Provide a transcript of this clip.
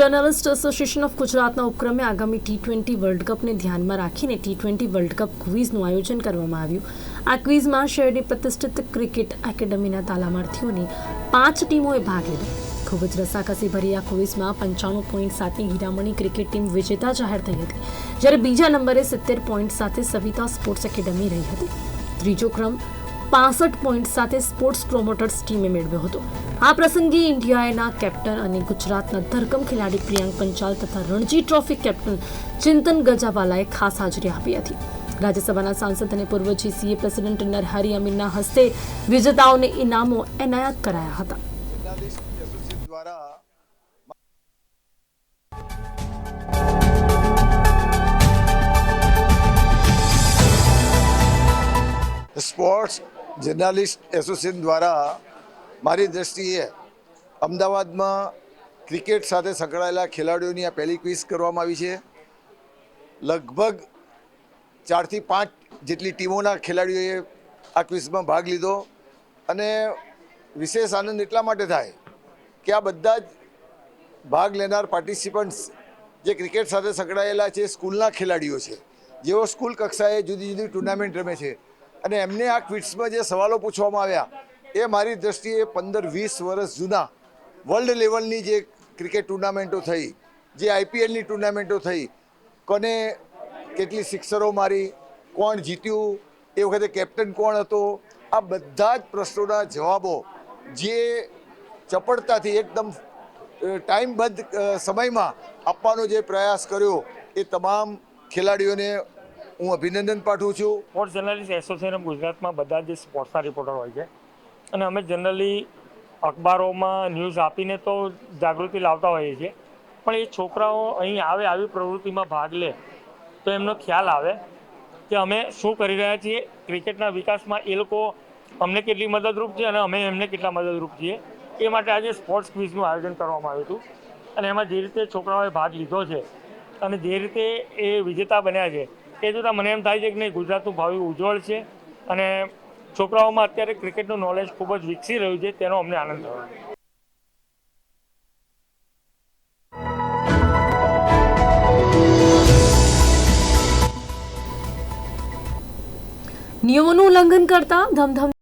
Journalist association of ગુજરાતના ઉપક્રમે આગામી ટી ટ્વેન્ટી વર્લ્ડ કપને ધ્યાનમાં રાખીને ટી ટ્વેન્ટી વર્લ્ડ કપ ક્વિઝનું આયોજન કરવામાં આવ્યું. આ ક્વિઝમાં શહેરની પ્રતિષ્ઠિત ક્રિકેટ એકેડમીના તાલામાર્થીઓની પાંચ ટીમોએ ભાગ લીધો. ખૂબ જ રસાકસી ભરી આ ક્વિઝમાં પંચાણું પોઈન્ટ સાથે હીરામણી ક્રિકેટ ટીમ વિજેતા જાહેર થઈ હતી, જ્યારે બીજા નંબરે સિત્તેર પોઈન્ટ સાથે સવિતા સ્પોર્ટ્સ એકેડમી રહી હતી. ત્રીજો ક્રમ પાસઠ પોઈન્ટ સાથે સ્પોર્ટ્સ પ્રોમોટર્સ ટીમે મેળવ્યો હતો. આ પ્રસંગે ઇન્ડિયાના કેપ્ટન અને ગુજરાતના ધરકમ ખેલાડી પ્રિયાંક પંચાલ તથા રણજી ટ્રોફી કેપ્ટન ચિંતન ગજાવાલાએ ખાસ હાજરી આપી હતી. રાજ્યસભાના સાંસદ અને પૂર્વ જીસીએ પ્રેસિડેન્ટ નરહરી અમીનના હસ્તે વિજેતાઓને ઇનામો એનાયત કરાયા હતા. સ્પોર્ટ્સ જર્નાલિસ્ટ એસોસિએશન દ્વારા મારી દ્રષ્ટિએ અમદાવાદમાં ક્રિકેટ સાથે સંકળાયેલા ખેલાડીઓની આ પહેલી ક્વિઝ કરવામાં આવી છે. લગભગ ચારથી પાંચ જેટલી ટીમોના ખેલાડીઓએ આ ક્વિઝમાં ભાગ લીધો અને વિશેષ આનંદ એટલા માટે થાય કે આ બધા જ ભાગ લેનાર પાર્ટિસિપન્ટ્સ જે ક્રિકેટ સાથે સંકળાયેલા છે, સ્કૂલના ખેલાડીઓ છે, જેઓ સ્કૂલ કક્ષાએ જુદી જુદી ટુર્નામેન્ટ રમે છે અને એમને આ ક્વિટ્સમાં જે સવાલો પૂછવામાં આવ્યા, એ મારી દ્રષ્ટિએ પંદર વીસ વર્ષ જૂના વર્લ્ડ લેવલની જે ક્રિકેટ ટુર્નામેન્ટો થઈ, જે આઈપીએલની ટુર્નામેન્ટો થઈ, કોને કેટલી સિક્સરો મારી, કોણ જીત્યું, એ વખતે કેપ્ટન કોણ હતો, આ બધા જ પ્રશ્નોના જવાબો જે ચપળતાથી એકદમ ટાઈમબદ્ધ સમયમાં આપવાનો જે પ્રયાસ કર્યો, એ તમામ ખેલાડીઓને હું અભિનંદન પાઠવું છું. સ્પોર્ટ્સ જર્નલિસ્ટ એસોસિએશન ગુજરાતમાં બધા જે સ્પોર્ટ્સના રિપોર્ટર હોય છે. અને અમે જનરલી અખબારોમાં ન્યૂઝ આપીને તો જાગૃતિ લાવતા હોઈએ છીએ. પણ એ છોકરાઓ અહીં આવે આવી પ્રવૃત્તિમાં ભાગ લે, તો એમનો ખ્યાલ આવે કે અમે શું કરી રહ્યા છીએ. ક્રિકેટના વિકાસમાં એ લોકો અમને કેટલી મદદરૂપ છે અને અમે એમને કેટલા મદદરૂપ છીએ. એ માટે આજે સ્પોર્ટ્સ ક્વિઝનું આયોજન કરવામાં આવ્યું હતું. અને એમાં જે રીતે છોકરાઓએ ભાગ લીધો છે અને જે રીતે એ વિજેતા બન્યા છે એ જોતાં મને એમ થાય છે કે નહીં, ગુજરાતનું ભાવિ ઉજ્જવળ છે અને છોકરાઓમાં અત્યારે ક્રિકેટનું નોલેજ ખૂબ જ વિકસી રહ્યું છે, તેનો અમને આનંદ થયો. નિયમોનું ઉલ્લંઘન કરતા ધમધમ